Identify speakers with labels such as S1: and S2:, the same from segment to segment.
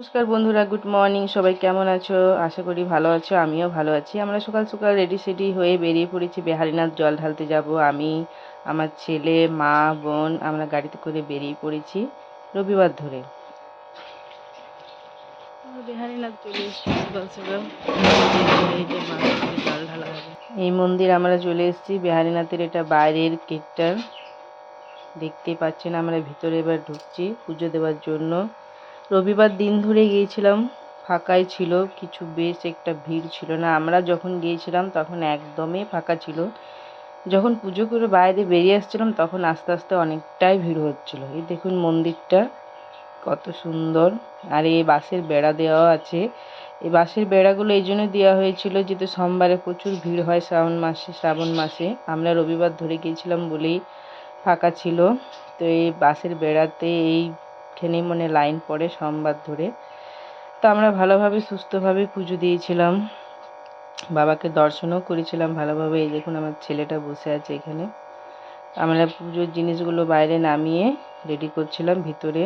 S1: নমস্কার বন্ধুরা good morning সবাই কেমন আছো? আশা করি ভালো আছো আমিও ভালো আছি। আমরা সকাল সকাল রেডি সেডি হয়ে বেরিয়ে পড়েছি বেহারিনাথ জল ঢালতে যাব। আমি আমার ছেলে মা বোন আমরা গাড়িতে করে বেরিয়ে পড়েছি রবিবার ধরে। বেহারিনাথ চলে এসেছি সকাল সকাল। এই জল ঢালা হবে এই মন্দির আমরা চলে এসেছি বেহারিনাথের এটা বাইরের গেটটা। দেখতেই পাচ্ছেন আমরা ভিতরে এবার ঢুকছি পুজো দেওয়ার জন্য। রবিবার দিন ধরে গিয়েছিলাম, ফাঁকাই ছিল, কিছু বেশ একটা ভিড় ছিল না। আমরা যখন গিয়েছিলাম তখন একদমই ফাঁকা ছিল। যখন পুজো করে বাইরে বেরিয়ে আসছিলাম তখন আস্তে আস্তে অনেকটাই ভিড় হচ্ছিল। এই দেখুন মন্দিরটা, কত সুন্দর। আর এই বাঁশের বেড়া দেওয়া আছে। এই বাঁশের বেড়াগুলো এই জন্য দেওয়া হয়েছিল যেহেতু সোমবারে প্রচুর ভিড় হয় শ্রাবণ মাসে শ্রাবণ মাসে। আমরা রবিবার ধরে গিয়েছিলাম বলেই ফাঁকা ছিল। তো এই বাঁশের বেড়াতে এইখানেই মনে লাইন পড়ে সোমবার ধরে। তো আমরা ভালোভাবে, সুস্থভাবে পুজো দিয়েছিলাম। বাবাকে দর্শনও করেছিলাম ভালোভাবে। এই দেখুন আমার ছেলেটা বসে আছে এখানে। আমরা পুজোর জিনিসগুলো বাইরে নামিয়ে রেডি করছিলাম। ভিতরে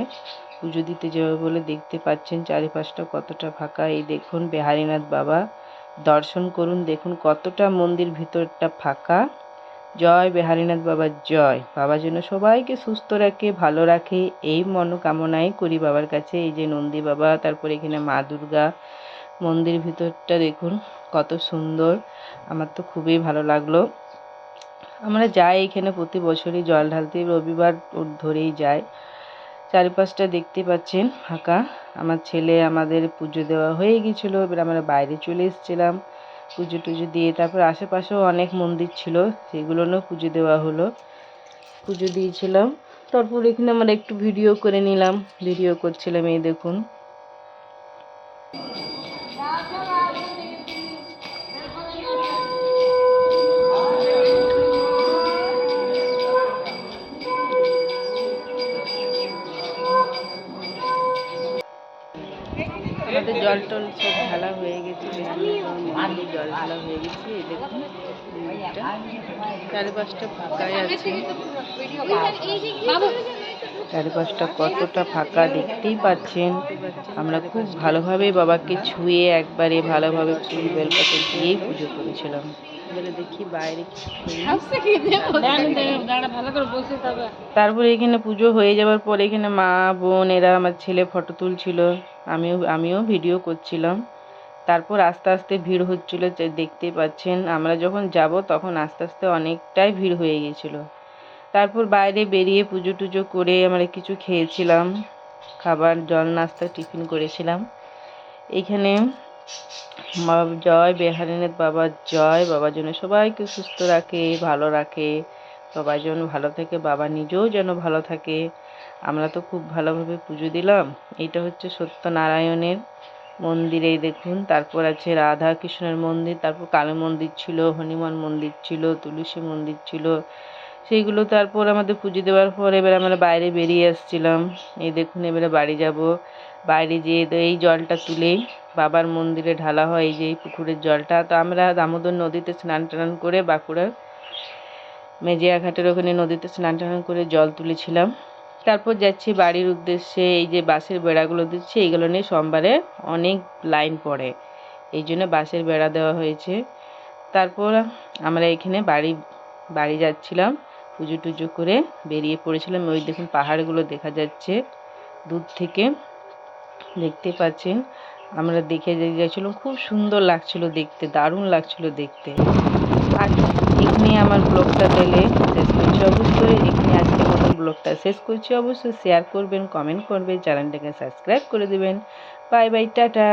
S1: পুজো দিতে যাবে বলে দেখতে পাচ্ছেন চারিপাশটা কতটা ফাঁকা। এই দেখুন বেহারীনাথ বাবা। দর্শন করুন, দেখুন কতটা মন্দির ভিতরটা ফাঁকা। জয় বেহারিনাথ বাবার জয়। বাবা যেন সবাইকে সুস্থ রাখে, ভালো রাখে, এই মনোকামনাই করি বাবার কাছে। এই যে নন্দী বাবা, তারপরে এখানে মা দুর্গা মন্দির ভিতরটা দেখুন, কত সুন্দর। আমার তো খুবই ভালো লাগল। আমরা যাই এখানে প্রতি বছরই, জল ঢালতে রবিবার ধরেই যাই। চারিপাশটা দেখতে পাচ্ছেন, ফাঁকা। আমার ছেলে আমাদের পুজো দেওয়া হয়ে গিয়েছিল, এবার আমরা বাইরে চলে এসেছিলাম। পুজো টুজো দিয়ে তারপর আশেপাশেও অনেক মন্দির ছিল সেগুলোও পুজো দেওয়া হলো। পুজো দিয়েছিলাম। তারপর এখানে আমরা একটু ভিডিও করে নিলাম। ভিডিও করছিলাম, এই দেখুন। জল টল সব ঢালা হয়ে গেছে জল ঢালা হয়ে গেছে, এই দেখুন চারিপাশটা ফাঁকাই আছে। চারিপাশটা কতটা ফাঁকা দেখতেই পাচ্ছেন। আমরা খুব ভালোভাবে বাবাকে ছুঁয়ে একবারে ভালোভাবে ফুল বেলপাতা দিয়েই পুজো করেছিলাম। এবারে দেখি বাইরে তারপরে এখানে পুজো হয়ে যাওয়ার পর এখানে মা বোন এরা আমার ছেলে ফটো তুলছিল। আমিও আমিও ভিডিও করছিলাম। তারপর আস্তে আস্তে ভিড় হচ্ছিল দেখতেই পাচ্ছেন। আমরা যখন যাব তখন আস্তে আস্তে অনেকটাই ভিড় হয়ে গিয়েছিল। তারপর বাইরে বেরিয়ে পুজো টুজো করে আমরা কিছু খেয়েছিলাম। খাবার জল নাস্তা টিফিন করেছিলাম। এখানে জয় বেহারিনাথ বাবা, জয় বাবা যেন সবাইকে সুস্থ রাখে, ভালো রাখে। সবাই যেন ভালো থাকে, বাবা নিজেও যেন ভালো থাকে। আমরা তো খুব ভালোভাবে পুজো দিলাম। এইটা হচ্ছে সত্যনারায়ণের মন্দির দেখুন। তারপর আছে রাধা কৃষ্ণের মন্দির, তারপর কালী মন্দির ছিল, হনুমান মন্দির ছিল, তুলসী মন্দির ছিল। সেইগুলো তারপর আমাদের পুজো দেওয়ার পর এবার আমরা বাইরে বেরিয়ে আসছিলাম। এই দেখুন, এবারে বাড়ি যাব। বাইরে যেয়ে এই জলটা তুলে বাবার মন্দিরে ঢালা হয়, এই যে এই পুকুরের জলটা। তো আমরা দামোদর নদীতে স্নান টান করে বাঁকুড়ার মেজিয়া ঘাটের ওখানে নদীতে স্নান টান করে জল তুলেছিলাম। তারপর যাচ্ছি বাড়ির উদ্দেশ্যে, এই যে বাসের বেড়াগুলো দিচ্ছে, এইগুলো নিয়ে সোমবারে অনেক লাইন পড়ে, এই জন্য বাসের বেড়া দেওয়া হয়েছে। তারপর আমরা এখানে বাড়ি বাড়ি যাচ্ছিলাম, পুজো টুজো করে বেরিয়ে পড়েছিলাম। ওই দেখুন পাহাড়গুলো দেখা যাচ্ছে দূর থেকে। দেখতে পাচ্ছেন আমরা দেখে গেছিলাম, খুব সুন্দর লাগছিল দেখতে, দারুণ লাগছিল দেখতে। আর এখানে আমার ব্লগটা তাহলে শেষ করছি অবশ্যই। এখানে আজকে মতন ব্লগটা শেষ করছি অবশ্যই। শেয়ার করবেন কমেন্ট করবেন, চ্যানেলটাকে সাবস্ক্রাইব করে দেবেন। Bye bye ta-ta.